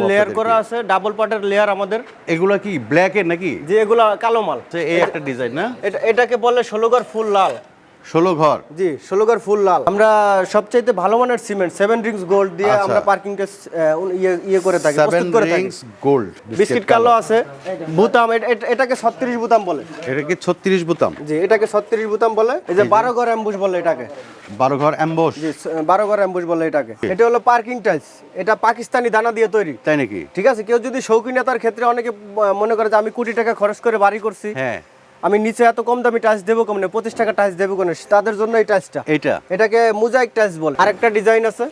যে লেয়ার করা আছে ডাবল পাটের লেয়ার আমাদের। এগুলো কি ব্ল্যাক এর নাকি? যে এগুলা কালো মাল। এই একটা ডিজাইন না? এটা এটাকে বলে ষোলোগার ফুল লাল। ষোলো ঘর। জি ষোলোগার ফুল লাল। আমরা সবচাইতে ভালো মানের সিমেন্ট সেভেন রিংস গোল্ড দিয়ে আচ্ছা। আমরা পার্কিং ইয়ে ইয়ে করে থাকি সেভেন রিংস গোল্ড বিস্কিট কালো আছে বুতাম এট- এট- এটাকে ছত্রিশ বুতাম বলে। এটা কি ছত্রিশ বোতাম? জি এটাকে ছত্রিশ বুতাম বলে। এই যে বারো ঘর অ্যাম্বুশ বলে এটাকে। বারো ঘর অ্যাম্বোস জি বারো ঘর অ্যাম্বুশ বলে এটাকে। এটা হলো পার্কিং টাইলস এটা পাকিস্তানি দানা দিয়ে তৈরি। তাই নাকি? ঠিক আছে? কেউ যদি শৌখিনতার ক্ষেত্রে অনেকে মনে করে যে আমি কোটি টাকা খরচ করে বাড়ি করছি। হ্যাঁ। আমি নিচে এত কম দামি টাইলস দেবো কেমন? পঁচিশ টাকা টাইলস দেবো কোন তাদের জন্য এই টাইলসটা এটা এটাকে মোজাইক টাইলস বলে। আরেকটা ডিজাইন আছে।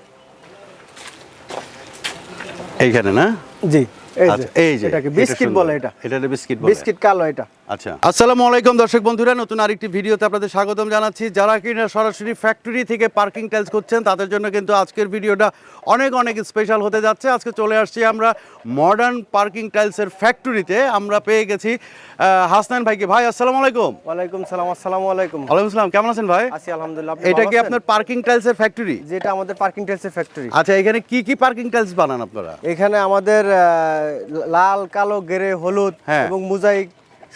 এইখানে না? জি। এই যে আচ্ছা, এটাকে বিস্কিট বলে এটা। এটা বিস্কিট বলে। বিস্কিট কালো এটা। আচ্ছা। আসসালামু আলাইকুম দর্শক বন্ধুরা নতুন আরেকটি ভিডিওতে আপনাদের স্বাগতম জানাচ্ছি। যারা কিনা সরাসরি ফ্যাক্টরি থেকে পার্কিং টাইলস করছেন তাদের জন্য কিন্তু আজকের ভিডিওটা অনেক অনেক স্পেশাল হতে যাচ্ছে। আজকে চলে আসছি আমরা মডার্ন পার্কিং টাইলসের ফ্যাক্টরিতে আমরা পেয়ে গেছি আহ, হাসনান ভাইকে। ভাই আসসালামু আলাইকুম। ওয়ালাইকুম সালাম আসসালামু আলাইকুম। ওয়ালাইকুম আসসালাম কেমন আছেন ভাই? আছি আলহামদুলিল্লাহ। এটা কি আপনার পার্কিং টাইলসের ফ্যাক্টরি যেটা আমাদের পার্কিং টাইলসের ফ্যাক্টরি আচ্ছা এখানে কি কি পার্কিং টাইলস বানান আপনারা? এখানে আমাদের লাল কালো গেরে হলুদ হ্যাঁ। এবং মুজাইক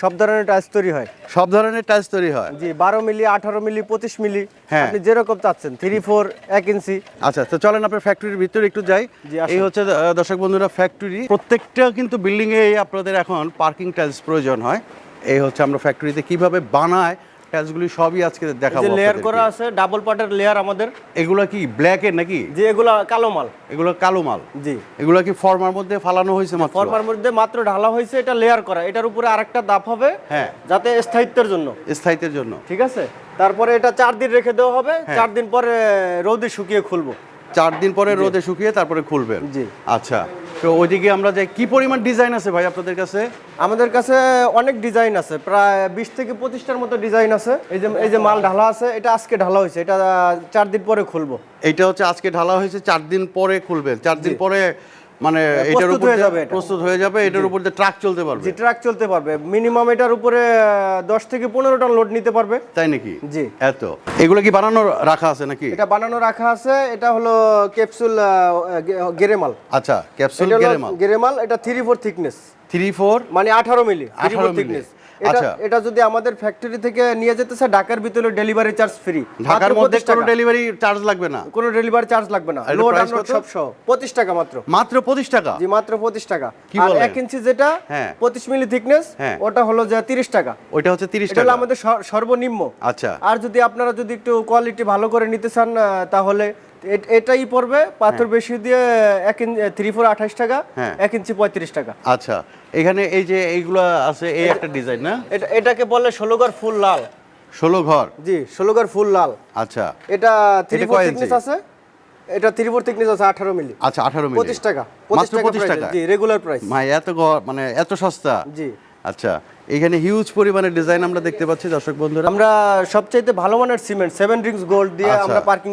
সব ধরনের টাইলস তৈরি হয়। সব ধরনের টাইলস তৈরি হয়। জি বারো মিলি আঠারো মিলি পঁচিশ মিলি হ্যাঁ। আপনি যেরকম চাচ্ছেন থ্রি ফোর এক ইঞ্চি। আচ্ছা তো চলেন আপনার ফ্যাক্টরির ভিতরে একটু যাই। এই হচ্ছে দর্শক বন্ধুরা ফ্যাক্টরি প্রত্যেকটা কিন্তু বিল্ডিং এ আপনাদের এখন পার্কিং টাইলস প্রয়োজন হয়। এই হচ্ছে আমরা ফ্যাক্টরিতে কীভাবে বানায় টাইলসগুলি সবই আজকে দেখাবো যে লেয়ার করা আছে ডাবল পার্টের লেয়ার আমাদের। এগুলো কি ব্ল্যাক এর নাকি? যে এগুলা কালো মাল। এগুলো কালো মাল। জি। এগুলো কি ফর্মার মধ্যে ফালানো হয়েছে মাত্র? ফর্মার মধ্যে মাত্র ঢালা হয়েছে এটা লেয়ার করা। এটার উপরে আরেকটা দাপ হবে হ্যাঁ। যাতে স্থায়িত্বের জন্য। স্থায়িত্বের জন্য। ঠিক আছে? তারপরে এটা চার দিন রেখে দেওয়া হবে হ্যাঁ। চার দিন পরে রোদে শুকিয়ে খুলবো। চার দিন পরে রোদে শুকিয়ে তারপরে খুলবেন। জি। আচ্ছা। তো ওইদিকে আমরা যে কি পরিমাণ ডিজাইন আছে ভাই আপনাদের কাছে? আমাদের কাছে অনেক ডিজাইন আছে প্রায় বিশ থেকে পঁচিশটার মতো ডিজাইন আছে। এই যে এই যে মাল ঢালা আছে এটা আজকে ঢালা হয়েছে এটা চার দিন পরে খুলবো। এটা হচ্ছে আজকে ঢালা হয়েছে চার দিন পরে খুলবেন চার দিন পরে মানে এটার উপর হয়ে যাবে প্রস্তুত হয়ে যাবে এটার উপর ট্রাক চলতে পারবে। ট্রাক চলতে পারবে। মিনিমাম এটার উপরে আহ, দশ থেকে পনেরো টন লোড নিতে পারবে। তাই নাকি? জি। এত। এগুলো কি বানানো রাখা আছে নাকি? এটা বানানো রাখা আছে। এটা হলো ক্যাপসুল গেরেমাল। আচ্ছা ক্যাপসুল গেরেমাল। গেরেমাল এটা three four thickness three four মানে আঠারো মিলি 18 মিলি। থিকনেস এটা আচ্ছা। যদি আমাদের ফ্যাক্টরি থেকে নিয়ে যেতে চায় ঢাকার ভিতরে ডেলিভারি চার্জ ফ্রি ঢাকার মধ্যে কোনো ডেলিভারি চার্জ লাগবে না। কোনো ডেলিভারি চার্জ লাগবে না। আর লোড সব সহ। পঁচিশ টাকা মাত্র। মাত্র পঁচিশ টাকা? জি মাত্র পঁচিশ টাকা। কি আর বলেন? এক ইঞ্চি যেটা হ্যাঁ। পঁচিশ মিলি থিকনেস। ওটা হলো যে তিরিশ টাকা। ওইটা হচ্ছে তিরিশ এটা হলো টাকা। আমাদের সর- সর্বনিম্ন। আচ্ছা। আর যদি আপনারা যদি একটু কোয়ালিটি ভালো করে নিতে চান তাহলে এটাই পড়বে পাথর বেশি দিয়ে এক ইঞ্চি থ্রি ফোর আঠাশ টাকা হ্যাঁ। এক ইঞ্চি পঁয়ত্রিশ টাকা। আচ্ছা এখানে এই যে এইগুলো আছে এই একটা ডিজাইন না? এটা এটাকে বলে ষোলো ঘর ফুল লাল। ষোলো ঘর? জি ষোলো ঘর ফুল লাল। আচ্ছা। এটা থ্রি ফোর থিকনেস আছে। এটা থ্রি ফোর থিকনেস আছে আঠারো মিলি। আচ্ছা আঠারো মিলি। পঁচিশ টাকা পঁচিশ টাকা জি রেগুলার প্রাইস ভাই এত মানে এত সস্তা? জি। আচ্ছা এখানে হিউজ পরিমাণে ডিজাইন আমরা দেখতে পাচ্ছি দর্শক বন্ধুরা। আমরা সবচাইতে ভালো মানের সিমেন্ট সেভেন রিংস গোল্ড দিয়ে আচ্ছা। আমরা পার্কিং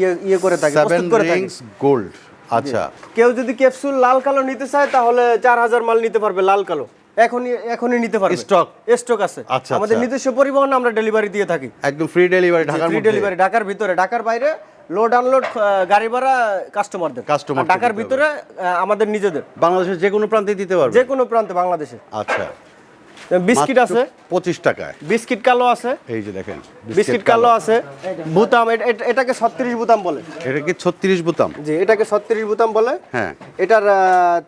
ইয়ে ইয়ে করে থাকি সেভেন রিংস গোল্ড আচ্ছা। কেউ যদি ক্যাপসুল লাল কালো নিতে চায় তাহলে চার হাজার মাল নিতে পারবে লাল কালো। এখনই এখনই নিতে পারবে। স্টক স্টক আছে। আচ্ছা, আমাদের আচ্ছা। নিজস্ব পরিবহন আমরা ডেলিভারি দিয়ে থাকি। একদম ফ্রি ডেলিভারি ঢাকার ফ্রি ডেলিভারি ঢাকার ভিতরে ঢাকার বাইরে লোড আনলোড গাড়ি ভাড়া কাস্টমারদের আর ঢাকার ভিতরে আমাদের নিজেদের। বাংলাদেশের যে কোনো প্রান্তে দিতে পারবে? যে কোনো প্রান্তে বাংলাদেশে। আচ্ছা। বিস্কিট আছে। পঁচিশ টাকায়। বিস্কিট কালো আছে। এই যে দেখেন বিস্কিট কালো। আছে। বুতাম এট- এট- এটাকে ছত্রিশ বুতাম বলে। এটা কি ছত্রিশ বোতাম। জি এটাকে ছত্রিশ বুতাম বলে। হ্যাঁ। এটার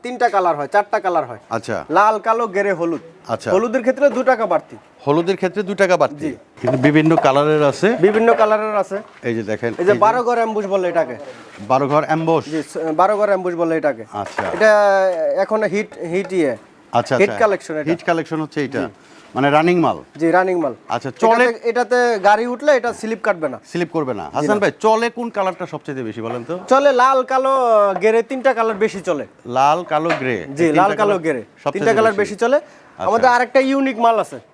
তিনটা কালার হয় চারটা কালার হয়। আচ্ছা। লাল কালো গেরে হলুদ। আচ্ছা। হলুদের ক্ষেত্রে দু টাকা বাড়তি। হলুদের ক্ষেত্রে দু টাকা বাড়তি। কিন্তু বিভিন্ন কালারের আছে। বিভিন্ন কালারের আছে। এই যে দেখেন এই যে বারো ঘর অ্যাম্বুশ বলে এটাকে। বারো ঘর স- বারো ঘর অ্যাম্বুশ বলে এটাকে। আচ্ছা। এটা এখন হিট হিট ইয়ে। আচ্ছা হিট কালেকশন এটা। হিট কালেকশন হচ্ছে এইটা মানে রানিং মাল। জি রানিং মাল। আচ্ছা চলে এটাতে- এটাতে গাড়ি উঠলে এটা স্লিপ কাটবে না। স্লিপ করবে না। হাসান ভাই চলে কোন কালারটা সবচেয়ে বেশি বলেন তো? চলে লাল কালো গেরে তিনটা কালার বেশি চলে। লাল কালো গ্রে জি লাল কালো গেরে তিনটা কালার বেশি। চলে। আমাদের আরেকটা ইউনিক মাল আছে।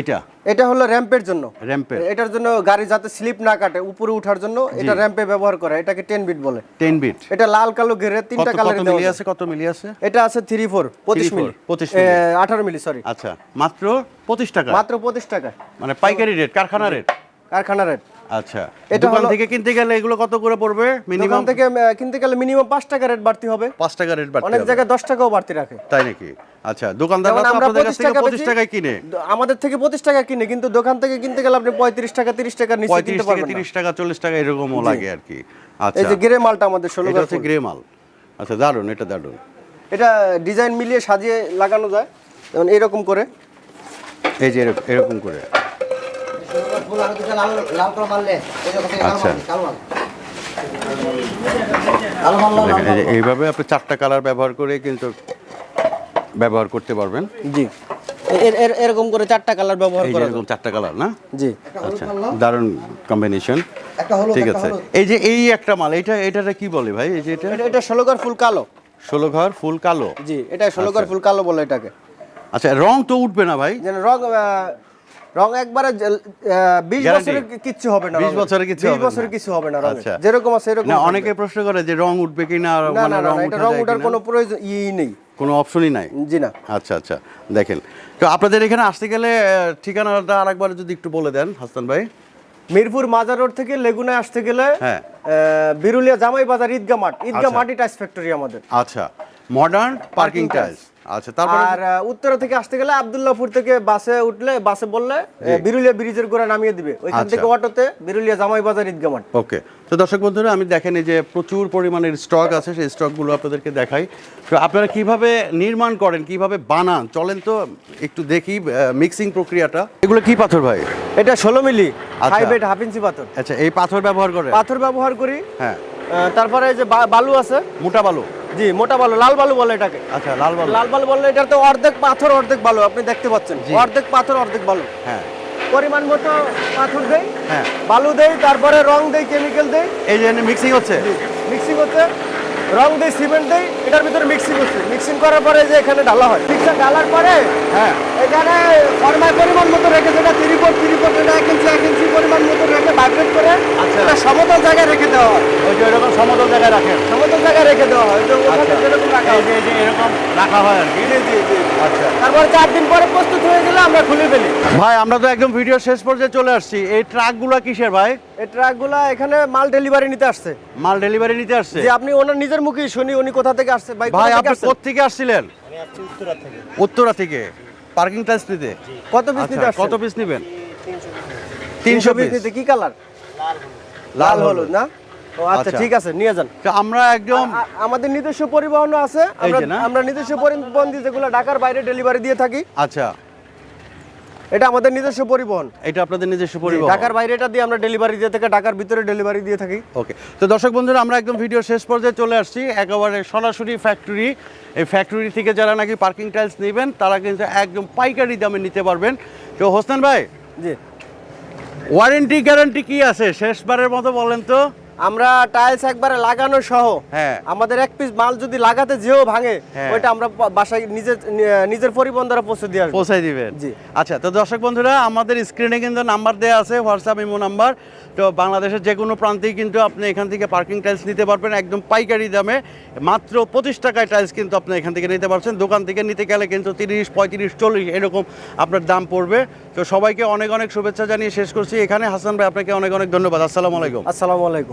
এটা? এটা হলো র্যাম্পের জন্য। র্যাম্পের? এটার জন্য গাড়ি যাতে স্লিপ না কাটে উপরে ওঠার জন্য এটা র্যাম্পে ব্যবহার করে এটাকে টেন বিট বলে। টেন বিট এটা লাল কালো ঘেরে তিনটা কালার কত মিলি আছে কত মিলি আছে? এটা আছে থ্রি ফোর পঁচিশ 3-4, মিলি। 25 মিলি। আঠারো মিলি সরি আচ্ছা মাত্র পঁচিশ টাকা? মাত্র পঁচিশ টাকা। মানে পাইকারি রেট কারখানা রেট কারখানা রেট আচ্ছা। এটা দোকান থেকে কিনতে গেলে এগুলো কত করে পড়বে মিনিমাম থেকে কিনতে গেলে মিনিমাম পাঁচ টাকা রেট বাড়তি হবে। পাঁচ টাকা রেট বাড়তে অনেক জায়গায় দশ টাকাও বাড়তি রাখে। তাই নাকি? আচ্ছা দোকানদাররা তো আপনাদের কাছ থেকে টাকা পঁচিশ বেচি, টাকায় কিনে। আমাদের থেকে পঁচিশ টাকা কিনে কিন্তু দোকান থেকে কিনতে গেলে আপনি পঁয়ত্রিশ টাকা তিরিশ টাকার নিচে কিনতে পারবেন না। তিরিশ টাকা চল্লিশ টাকা এরকমও লাগে আর কি। এই আচ্ছা যে গ্রে মালটা আমাদের ষোলো এটা হচ্ছে গ্রে মাল। আচ্ছা দারুণ এটা দারুণ এটা ডিজাইন মিলিয়ে সাজিয়ে লাগানো যায় যেমন এরকম করে। এই যে এরকম করে। আচ্ছা। কালো মাল, কালো মাল কালো মাল লাল দেখেন এই যে মাল। এইভাবে আপনি চারটা কালার ব্যবহার করে কিন্তু ব্যবহার করতে পারবেন। জি। এর- এর- এরকম করে চারটা কালার ব্যবহার করা এরকম চারটা কালার না? জি। আচ্ছা দারুণ কম্বিনেশন ঠিক আছে। এই যে এই একটা মাল এটা এটাটা কি বলে ভাই? এই যে এটা? এটা এটা ষোলো ঘর ফুল কালো। ষোলো ঘর ফুল কালো? জি এটা ষোলো ঘর ফুল কালো বলে এটাকে। আচ্ছা রং তো উঠবে না ভাই? যেন রং রং একবারে বিশ Guarantee? বছরের কিচ্ছু হবে না 20 রঙে। বছরের কিচ্ছু 20 হবে না। বছরের কিছু হবে না রঙে। আচ্ছা। যেরকম আছে এরকম না অনেকে প্রশ্ন করে যে রং উঠবে কিনা মানে রং রং ওঠার কোনো প্রয়োজন ই নেই কোনো অপশনই নাই জি না আচ্ছা আচ্ছা দেখেন তো আপনাদের এখানে আসতে গেলে ঠিকানাটা আরেকবার যদি একটু বলে দেন হাসান ভাই মিরপুর মাজার রোড থেকে লেগুনায় আসতে গেলে হ্যাঁ। বিরুলিয়া জামাই বাজার ঈদগা মাঠ ঈদগা আচ্ছা। মাটি টাইস ফ্যাক্টরি আমাদের আচ্ছা মডার্ন পার্কিং টাইলস আচ্ছা তারপর আর উত্তরা থেকে আসতে গেলে আব্দুল্লাহপুর থেকে বাসে উঠলে বাসে বললে বিরুলিয়া ব্রিজের গোড়া নামিয়ে দিবে। ওইখান আচ্ছা। থেকে অটোতে বিরুলিয়া জামাই বাজার ঈদগা মাঠ ওকে। তো দর্শক বন্ধুরা আমি দেখেন এই যে প্রচুর পরিমাণের স্টক আছে সেই স্টকগুলো আপনাদেরকে দেখাই। তো আপনারা কীভাবে নির্মাণ করেন কীভাবে বানান চলেন তো একটু দেখি মিক্সিং প্রক্রিয়াটা। এগুলো কি পাথর ভাই? এটা ষোলো milli. Five eight half inch পাথর। আচ্ছা এই পাথর ব্যবহার করে পাথর ব্যবহার করি। হ্যাঁ। তারপরে এই যে বালু আছে। মোটা বালু? জি মোটা বালু লাল বালু বলে এটাকে। আচ্ছা লাল বালু। লাল বালু বললে এটা তো অর্ধেক পাথর অর্ধেক বালু আপনি দেখতে পাচ্ছেন। অর্ধেক পাথর অর্ধেক বালু। হ্যাঁ। পরিমাণ মতো পাথর দেই হ্যাঁ। বালু দেই তারপরে রং দেই কেমিক্যাল দেই। এই যে মিক্সিং হচ্ছে? মিক্সিং হচ্ছে। রং দেই সিমেন্ট দেই এটার ভিতরে মিক্সিং হচ্ছে। মিক্সিং করার পরে যে এখানে ঢালা হয় মিক্সার ঢালার পরে হ্যাঁ। এখানে ফরমায় পরিমাণ মতো রেখে যেটা থ্রি ফোর থ্রি ফোর এটা এক ইঞ্চি এক ইঞ্চি পরিমাণ মতো রেখে ভাইব্রেট করে আচ্ছা। এটা সমতল জায়গায় রেখে দেওয়া হয়। ওই যে এরকম সমতল জায়গায় রাখেন? সমতল জায়গায় রেখে দেওয়া হয়। ওখানে আচ্ছা। যেরকম রাখা হয়। যে এই যে এরকম রাখা হয় আর কি? জি জি জি আচ্ছা। তারপর চার দিন পরে প্রস্তুত হয়ে গেলে আমরা খুলে ফেলি। ভাই আমরা তো একদম ভিডিও শেষ পর্যায়ে চলে আসছি। এই ট্রাকগুলো কিসের ভাই? এই ট্রাকগুলা এখানে মাল ডেলিভারি নিতে আসছে। মাল ডেলিভারি নিতে আসছে? যে আপনি ওনার নিজের মুখেই শুনি উনি কোথা থেকে আসছে ভাই ভাই কোথা থেকে আপনি আসছেন? কোথেকে আসছিলেন? উত্তরা থেকে। পার্কিং টাইলস নিতে কত পিস নিতে আচ্ছা, কত পিস নেবেন? তিনশো পিস নিতে কি কালার লাল হলুদ না? ও আচ্ছা আচ্ছা। ঠিক আছে নিয়ে যান। আমরা একদম আমাদের নিজস্ব পরিবহন আছে? আমরা নিজস্ব পরিবহন দিয়ে যেগুলো ঢাকার বাইরে ডেলিভারি দিয়ে থাকি। আচ্ছা। এটা আমাদের নিজস্ব পরিবহন। এটা আপনাদের নিজস্ব পরিবহন। ঢাকার বাইরে এটা দিয়ে আমরা ডেলিভারি দিয়ে থাকি ঢাকার ভিতরে ডেলিভারি দিয়ে থাকি। ওকে তো দর্শক বন্ধুরা আমরা একদম ভিডিও শেষ পর্যায়ে চলে আসছি। একেবারে সরাসরি ফ্যাক্টরি এই ফ্যাক্টরি থেকে যারা নাকি পার্কিং টাইলস নেবেন তারা কিন্তু একদম পাইকারি দামে নিতে পারবেন। তো হোসেন ভাই জি। ওয়ারেন্টি গ্যারান্টি কি আছে? শেষবারের মতো বলেন তো। আমরা টাইলস একবারে লাগানো সহ হ্যাঁ। আমাদের এক পিস মাল যদি লাগাতে যেও ভাঙে হ্যাঁ। ওইটা আমরা বাসায় নিজের নিজের পরিবহন দ্বারা পৌঁছে দিয়ে আসব। পৌঁছাই দিবেন। জি। আচ্ছা তো দর্শক বন্ধুরা আমাদের স্ক্রিনে কিন্তু নাম্বার দেওয়া আছে হোয়াটসঅ্যাপ ইমো নাম্বার তো বাংলাদেশের যে কোনো প্রান্তেই কিন্তু আপনি এখান থেকে পার্কিং টাইলস নিতে পারবেন একদম পাইকারি দামে। মাত্র পঁচিশ টাকায় টাইলস কিন্তু আপনি এখান থেকে নিতে পারছেন। দোকান থেকে নিতে গেলে কিন্তু তিরিশ পঁয়ত্রিশ চল্লিশ এরকম আপনার দাম পড়বে। তো সবাইকে অনেক অনেক শুভেচ্ছা জানিয়ে শেষ করছি। এখানে হাসান ভাই আপনাকে অনেক অনেক ধন্যবাদ। আসসালামু আলাইকুম। আসসালামু আলাইকুম।